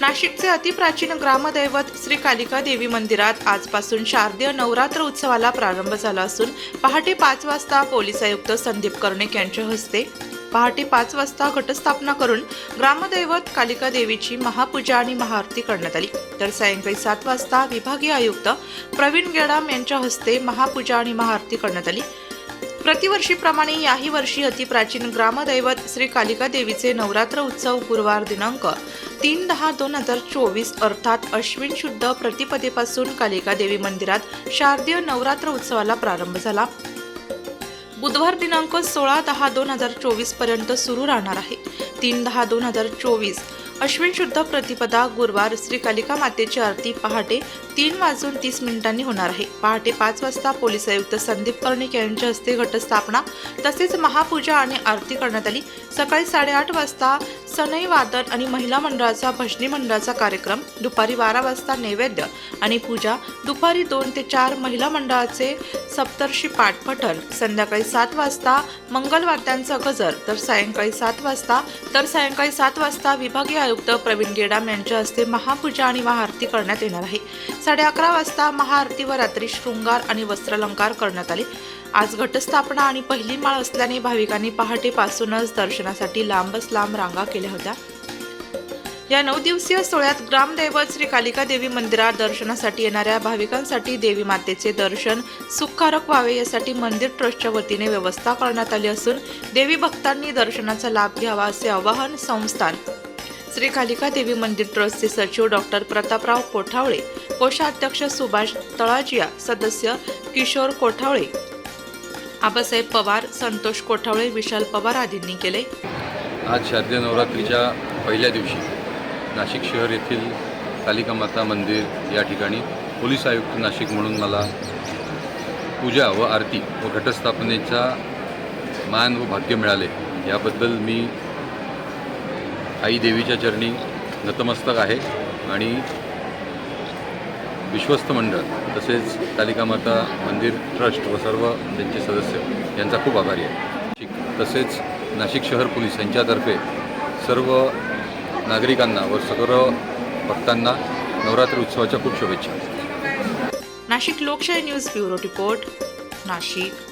नाशिकचे अतिप्राचीन ग्रामदैवत श्री कालिका देवी मंदिरात आजपासून शारदीय नवरात्र उत्सवाला प्रारंभ झाला असून पहाटे पाच वाजता पोलीस आयुक्त संदीप कर्णिक यांच्या हस्ते पहाटे पाच वाजता घटस्थापना करून ग्रामदैवत कालिका देवीची महापूजा आणि महाआरती करण्यात आली. तर सायंकाळी सात वाजता विभागीय आयुक्त प्रवीण गेडाम यांच्या हस्ते महापूजा आणि महाआरती करण्यात आली. प्रतिवर्षीप्रमाणे याही वर्षी अतिप्राचीन ग्रामदैवत श्री कालिका देवीचे नवरात्र उत्सव गुरुवार दिनांक तीन दहा दोन हजार चोवीस अर्थात अश्विन शुद्ध प्रतिपदेपासून कालिका देवी मंदिरात शारदीय नवरात्र उत्सवाला प्रारंभ झाला. बुधवार दिनांक सोळा दहा दोन हजार चोवीसपर्यंत सुरू राहणार आहे. तीन दहा दोन हजार चोवीस अश्विन शुद्ध प्रतिपदा गुरुवार श्री कालिका मातेची आरती पहाटे तीन वाजून तीस मिनिटांनी होणार आहे. पहाटे पाच वाजता पोलीस आयुक्त संदीप कर्णिक यांच्या हस्ते घटस्थापना तसेच महापूजा आणि आरती करण्यात आली. सकाळी साडेआठ वाजता सनई वादन आणि महिला मंडळाचा भजनी मंडळाचा कार्यक्रम दुपारी बारा वाजता नैवेद्य आणि पूजा दुपारी दोन ते चार महिला मंडळाचे सप्तर्षी पाठपठण संध्याकाळी सात वाजता मंगलवाद्यांचा गजर तर सायंकाळी सात वाजता तर सायंकाळी सात वाजता विभागीय आयुक्त प्रवीण गेडाम यांच्या हस्ते महापूजा आणि महाआरती करण्यात येणार आहे. साडे अकरा वाजता महाआरतीवर रात्री शृंगार आणि वस्त्रालंकार करण्यात आले. आज घटस्थापना आणि पहिली माळ असल्याने भाविकांनी पहाटेपासूनच दर्शनासाठी लांबच लांब रांगा केल्या होत्या. या नऊ दिवसीय सोहळ्यात ग्रामदैवत श्री कालिका देवी मंदिरात दर्शनासाठी येणाऱ्या भाविकांसाठी देवी मातेचे दर्शन सुखकारक व्हावे यासाठी मंदिर ट्रस्टच्या वतीने व्यवस्था करण्यात आली असून देवी भक्तांनी दर्शनाचा लाभ घ्यावा असे आवाहन संस्थान. श्री कालिका देवी मंदिर ट्रस्टचे सचिव डॉक्टर प्रतापराव कोठावळे कोषाध्यक्ष सुभाष तळाजिया सदस्य किशोर कोठावळे आबासाहेब पवार संतोष कोठावळे विशाल पवार आदींनी केले. आज शारदीय नवरात्रीच्या पहिल्या दिवशी नाशिक शहर येथील कालिका माता मंदिर या ठिकाणी पोलीस आयुक्त नाशिक म्हणून मला पूजा व आरती व घटस्थापनेचा मान व भाग्य मिळाले. याबद्दल मी आई देवीच्या चरणी नतमस्तक आहे आणि विश्वस्त मंडळ तसेच कालिका माता मंदिर ट्रस्ट व सर्व त्यांचे सदस्य यांचा खूप आभारी आहे. तसेच नाशिक शहर पोलीस यांच्यातर्फे सर्व नागरिकांना व सर्व भक्तांना नवरात्री उत्सवाच्या खूप शुभेच्छा. नाशिक लोकशाही न्यूज ब्युरो रिपोर्ट नाशिक.